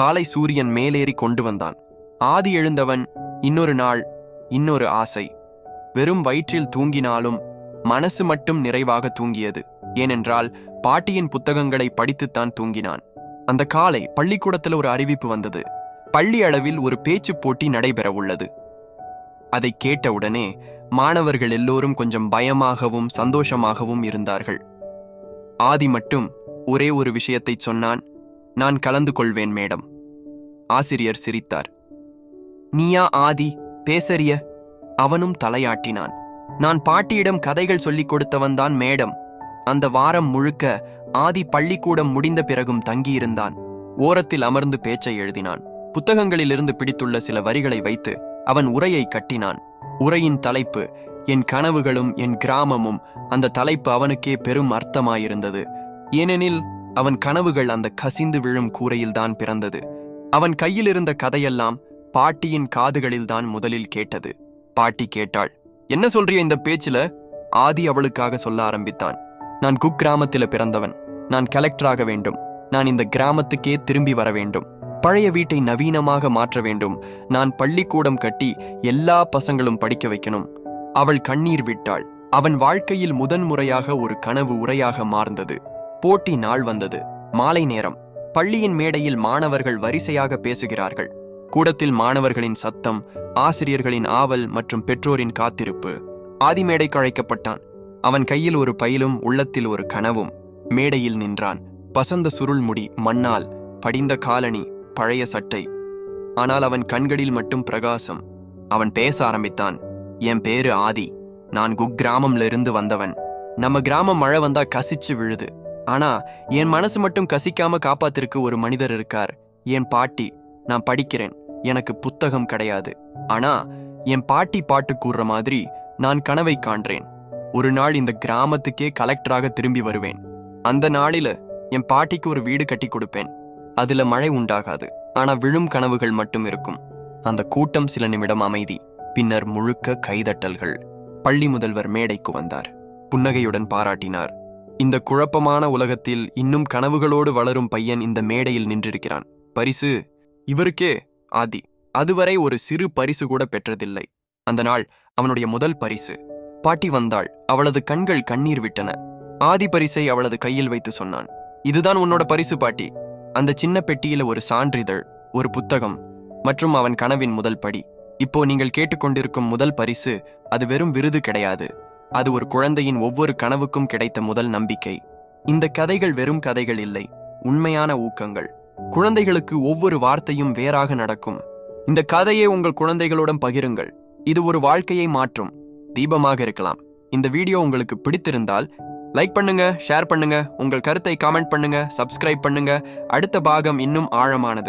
காலை சூரியன் மேலேறி கொண்டு வந்தான். ஆதி எழுந்தவன் இன்னொரு நாள் இன்னொரு ஆசை. வெறும் வயிற்றில் தூங்கினாலும் மனசு மட்டும் நிறைவாக தூங்கியது. ஏனென்றால் பாட்டியின் புத்தகங்களை படித்துத்தான் தூங்கினான். அந்த காலை பள்ளிக்கூடத்தில் ஒரு அறிவிப்பு வந்தது. பள்ளி அளவில் ஒரு பேச்சுப் போட்டி நடைபெற உள்ளது. அதை கேட்டவுடனே மாணவர்கள் எல்லோரும் கொஞ்சம் பயமாகவும் சந்தோஷமாகவும் இருந்தார்கள். ஆதி மட்டும் ஒரே ஒரு விஷயத்தை சொன்னான் நான் கலந்து கொள்வேன் மேடம். ஆசிரியர் சிரித்தார். நீயா ஆதி பேசறிய? அவனும் தலையாட்டினான். நான் பாட்டியிடம் கதைகள் சொல்லிக் கொடுத்தவன்தான் மேடம். அந்த வாரம் முழுக்க ஆதி பள்ளிக்கூடம் முடிந்த பிறகும் தங்கியிருந்தான். ஓரத்தில் அமர்ந்து பேச்சை எழுதினான். புத்தகங்களிலிருந்து பிடித்துள்ள சில வரிகளை வைத்து அவன் உரையை கட்டினான். உரையின் தலைப்பு என் கனவுகளும் என் கிராமமும் அந்த தலைப்பு அவனுக்கே பெரும் அர்த்தமாயிருந்தது. ஏனெனில் அவன் கனவுகள் அந்த கசிந்து விழும் கூரையில்தான் பிறந்தது. அவன் கையிலிருந்த கதையெல்லாம் பாட்டியின் காதுகளில்தான் முதலில் கேட்டது. பாட்டி கேட்டாள் என்ன சொல்றிய இந்த பேச்சுல? ஆதி அவளுக்காக சொல்ல ஆரம்பித்தான் நான் குக்கிராமத்தில பிறந்தவன். நான் கலெக்டராக வேண்டும். நான் இந்த கிராமத்துக்கே திரும்பி வர வேண்டும். பழைய வீட்டை நவீனமாக மாற்ற வேண்டும். நான் பள்ளிக்கூடம் கட்டி எல்லா பசங்களும் படிக்க வைக்கணும். அவள் கண்ணீர் விட்டாள். அவன் வாழ்க்கையில் முதன்முறையாக ஒரு கனவு உரையாக மார்ந்தது. போட்டி நாள் வந்தது. மாலை நேரம். பள்ளியின் மேடையில் மாணவர்கள் வரிசையாக பேசுகிறார்கள். கூடத்தில் மாணவர்களின் சத்தம் ஆசிரியர்களின் ஆவல் மற்றும் பெற்றோரின் காத்திருப்பு. ஆதிமேடைக்கு அழைக்கப்பட்டான். அவன் கையில் ஒரு பயிலும் உள்ளத்தில் ஒரு கனவும். மேடையில் நின்றான். பசந்த சுருள் முடி மண்ணால் படிந்த காலணி பழைய சட்டை. ஆனால் அவன் கண்களில் மட்டும் பிரகாசம். அவன் பேச ஆரம்பித்தான். என் பேரு ஆதி. நான் குக்கிராமம்ல இருந்து வந்தவன். நம்ம கிராமம் மழை வந்தா கசிச்சு விழுது. ஆனா என் மனசு மட்டும் கசிக்காம காப்பாத்திருக்கு ஒரு மனிதர் இருக்கார். என் பாட்டி நான் படிக்கிறேன். எனக்கு புத்தகம் கிடையாது. ஆனா என் பாட்டி பாட்டு கூறுற மாதிரி நான் கனவை காண்றேன். ஒரு நாள் இந்த கிராமத்துக்கே கலெக்டராக திரும்பி வருவேன். அந்த நாளில என் பாட்டிக்கு ஒரு வீடு கட்டி கொடுப்பேன். அதுல மழை உண்டாகாது. ஆனா விழும் கனவுகள் மட்டும் இருக்கும். அந்த கூட்டம் சில நிமிடம் அமைதி பின்னர் முழுக்க கைதட்டல்கள். பள்ளி முதல்வர் மேடைக்கு வந்தார். புன்னகையுடன் பாராட்டினார். இந்த குழப்பமான உலகத்தில் இன்னும் கனவுகளோடு வளரும் பையன் இந்த மேடையில் நின்றிருக்கிறான். பரிசு? இவருக்கே? ஆதி. அதுவரை ஒரு சிறு பரிசு கூட பெற்றதில்லை. அந்த நாள் அவனுடைய முதல் பரிசு. பாட்டி வந்தாள். அவளது கண்கள் கண்ணீர் விட்டன. ஆதி பரிசை அவளது கையில் வைத்து சொன்னான். இதுதான் உன்னோட பரிசு பாட்டி. அந்த சின்ன பெட்டியில ஒரு சான்றிதழ் ஒரு புத்தகம் மற்றும் அவன் கனவின் முதல் படி. இப்போ நீங்கள் கேட்டுக்கொண்டிருக்கும் முதல் பரிசு அது வெறும் விருது கிடையாது. அது ஒரு குழந்தையின் ஒவ்வொரு கனவுக்கும் கிடைத்த முதல் நம்பிக்கை. இந்த கதைகள் வெறும் கதைகள் இல்லை உண்மையான ஊக்கங்கள். குழந்தைகளுக்கு ஒவ்வொரு வார்த்தையும் வேறாக நடக்கும். இந்த கதையை உங்கள் குழந்தைகளுடன் பகிருங்கள். இது ஒரு வாழ்க்கையை மாற்றும். தீபமாக இருக்கலாம். இந்த வீடியோ உங்களுக்கு பிடித்திருந்தால் லைக் பண்ணுங்க ஷேர் பண்ணுங்க உங்கள் கருத்தை காமெண்ட் பண்ணுங்க சப்ஸ்கிரைப் பண்ணுங்க. அடுத்த பாகம் இன்னும் ஆழமானது.